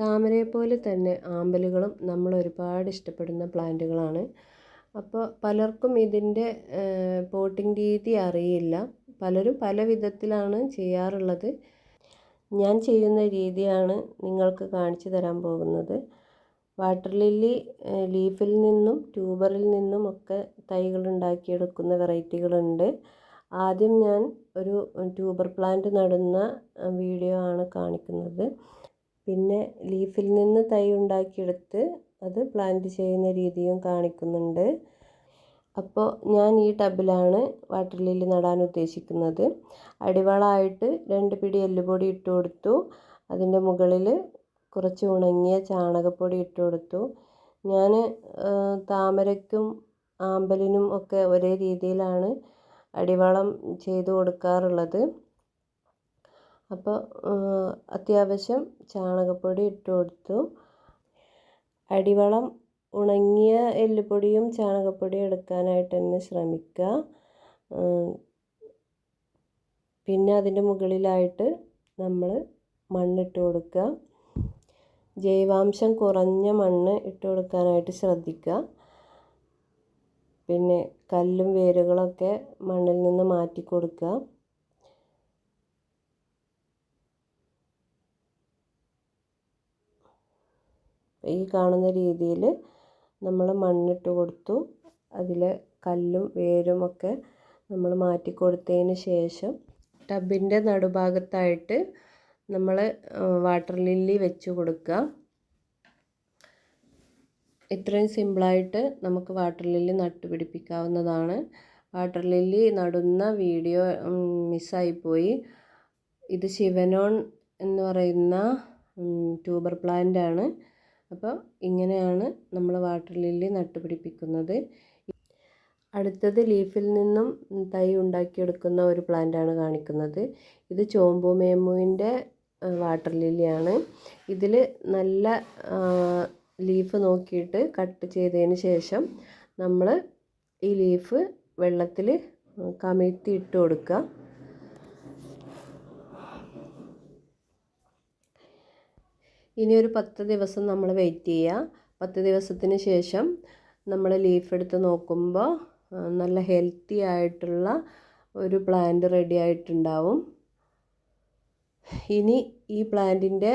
താമരയെ പോലെ തന്നെ ആമ്പലുകളും നമ്മൾ ഒരുപാട് ഇഷ്ടപ്പെടുന്ന പ്ലാന്റുകളാണ്. അപ്പോൾ പലർക്കും ഇതിന്റെ പോട്ടിംഗ് രീതി അറിയില്ല. പലരും പല വിധത്തിലാണ് ചെയ്യാറുള്ളത്. ഞാൻ ചെയ്യുന്ന രീതിയാണ് നിങ്ങൾക്ക് കാണിച്ചു തരാൻ പോകുന്നത്. വാട്ടർ ലില്ലി ലീഫിൽ നിന്നും ട്യൂബറിൽ നിന്നും ഒക്കെ തൈകൾ ഉണ്ടാക്കിയെടുക്കുന്ന വെറൈറ്റികളുണ്ട്. ആദ്യം ഞാൻ ഒരു ട്യൂബർ പ്ലാന്റ് നടുന്ന വീഡിയോ ആണ് കാണിക്കുന്നത്. പിന്നെ ലീഫിൽ നിന്ന് തൈ ഉണ്ടാക്കിയെടുത്ത് അത് പ്ലാന്റ് ചെയ്യുന്ന രീതിയും കാണിക്കുന്നുണ്ട്. അപ്പോൾ ഞാൻ ഈ ടബിലാണ് വാട്ടർ ലില്ലി നടാൻ ഉദ്ദേശിക്കുന്നത്. അടിവളമായിട്ട് രണ്ട് പിടി എല്ലുപൊടി ഇട്ട് കൊടുത്തു. അതിന്റെ മുകളിൽ കുറച്ച് ഉണങ്ങിയ ചാണകപ്പൊടി ഇട്ട് കൊടുത്തു. ഞാൻ താമരയ്ക്കും ആമ്പലിനും ഒക്കെ ഒരേ രീതിയിലാണ് അടിവളം ചെയ്ത് കൊടുക്കാറുള്ളത്. അപ്പോൾ അത്യാവശ്യം ചാണകപ്പൊടി ഇട്ട് കൊടുത്തു. അടിവളം ഉണങ്ങിയ എല്ലുപൊടിയും ചാണകപ്പൊടിയും എടുക്കാനായിട്ട് തന്നെ ശ്രമിക്കുക പിന്നെ അതിന്റെ മുകളിലായിട്ട് നമ്മൾ മണ്ണിട്ട് കൊടുക്കുക ജൈവാംശം കുറഞ്ഞ മണ്ണ് ഇട്ട് കൊടുക്കാനായിട്ട് ശ്രദ്ധിക്കുക പിന്നെ കല്ലും വേരുകളൊക്കെ മണ്ണിൽ നിന്ന് മാറ്റി കൊടുക്കുക ഈ കാണുന്ന രീതിയിൽ നമ്മൾ മണ്ണിട്ട് കൊടുത്തു. അതിൽ കല്ലും വേരുമൊക്കെ നമ്മൾ മാറ്റി കൊടുത്തതിന് ശേഷം ടബിന്റെ നടുഭാഗത്തായിട്ട് നമ്മൾ വാട്ടർ ലില്ലി വെച്ച് കൊടുക്കുക. ഇത്രയും സിമ്പിളായിട്ട് നമുക്ക് വാട്ടർ ലില്ലി നട്ടുപിടിപ്പിക്കാവുന്നതാണ് വാട്ടർ ലില്ലി നടുന്ന വീഡിയോ മിസ്സായിപ്പോയി ഇത് ശിവനോൺ എന്ന് പറയുന്ന ട്യൂബർ പ്ലാന്റ് ആണ്. അപ്പോൾ ഇങ്ങനെയാണ് നമ്മൾ വാട്ടർ ലില്ലി നട്ടുപിടിപ്പിക്കുന്നത്. അടുത്തത് ലീഫിൽ നിന്നും തൈ ഉണ്ടാക്കിയെടുക്കുന്ന ഒരു പ്ലാന്റാണ് കാണിക്കുന്നത്. ഇത് ചോമ്പു മേമുവിന്റെ വാട്ടർ ലില്ലിയാണ്. ഇതിൽ നല്ല ലീഫ് നോക്കിയിട്ട് കട്ട് ചെയ്തതിന് ശേഷം നമ്മൾ ഈ ലീഫ് വെള്ളത്തിൽ കമിഴ്ത്തി ഇട്ട് കൊടുക്കുക. ഇനി ഒരു പത്ത് ദിവസം നമ്മൾ വെയിറ്റ് ചെയ്യുക. പത്ത് ദിവസത്തിന് ശേഷം നമ്മൾ ലീഫ് എടുത്ത് നോക്കുമ്പോൾ നല്ല ഹെൽത്തി ആയിട്ടുള്ള ഒരു പ്ലാന്റ് റെഡി ആയിട്ടുണ്ടാവും. ഇനി ഈ പ്ലാന്റിന്റെ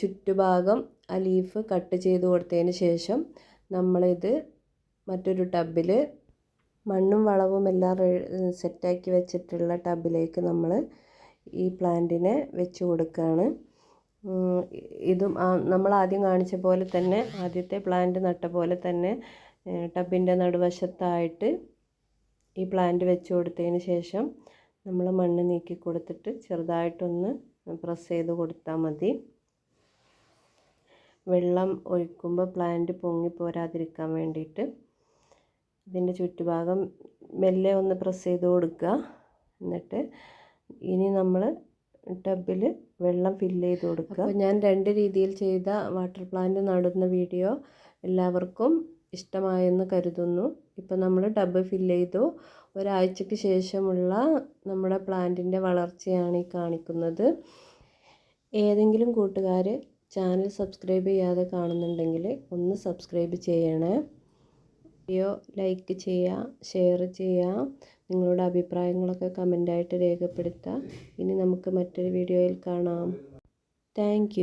ചുറ്റുഭാഗം ആ ലീഫ് കട്ട് ചെയ്ത് കൊടുത്തതിന് ശേഷം നമ്മളിത് മറ്റൊരു ടബിൽ മണ്ണും വളവും എല്ലാം സെറ്റാക്കി വെച്ചിട്ടുള്ള ടബിലേക്ക് നമ്മൾ ഈ പ്ലാന്റിനെ വെച്ച് കൊടുക്കുകയാണ് ഇതും നമ്മൾ ആദ്യം കാണിച്ച പോലെ തന്നെ ആദ്യത്തെ പ്ലാന്റ് നട്ട പോലെ തന്നെ ടബിന്റെ നടുവശത്തായിട്ട് ഈ പ്ലാന്റ് വെച്ച് കൊടുത്തതിന് ശേഷം നമ്മൾ മണ്ണ് നീക്കി കൊടുത്തിട്ട് ചെറുതായിട്ടൊന്ന് പ്രസ് ചെയ്ത് കൊടുത്താൽ മതി. വെള്ളം ഒഴിക്കുമ്പോൾ പ്ലാന്റ് പൊങ്ങി പോരാതിരിക്കാൻ വേണ്ടിയിട്ട് ഇതിന്റെ ചുറ്റുഭാഗം മെല്ലെ ഒന്ന് പ്രസ് ചെയ്ത് കൊടുക്കുക. എന്നിട്ട് ഇനി നമ്മൾ ടബിൽ വെള്ളം ഫില്ല് ചെയ്ത് കൊടുക്കുക. അപ്പോൾ ഞാൻ രണ്ട് രീതിയിൽ ചെയ്ത വാട്ടർ പ്ലാന്റ് നടുന്ന വീഡിയോ എല്ലാവർക്കും ഇഷ്ടമായെന്ന് കരുതുന്നു. ഇപ്പോൾ നമ്മൾ ടബ് ഫില്ല് ചെയ്തു. ഒരാഴ്ചയ്ക്ക് ശേഷമുള്ള നമ്മുടെ പ്ലാന്റിന്റെ വളർച്ചയാണ് ഈ കാണിക്കുന്നത്. ഏതെങ്കിലും കൂട്ടുകാർ ചാനൽ സബ്സ്ക്രൈബ് ചെയ്യാതെ കാണുന്നുണ്ടെങ്കിൽ ഒന്ന് സബ്സ്ക്രൈബ് ചെയ്യണേ. വീഡിയോ ലൈക്ക് ചെയ്യുക ഷെയർ ചെയ്യുക. നിങ്ങളുടെ അഭിപ്രായങ്ങളൊക്കെ കമന്റായിട്ട് രേഖപ്പെടുത്തുക. ഇനി നമുക്ക് മറ്റൊരു വീഡിയോയിൽ കാണാം. താങ്ക്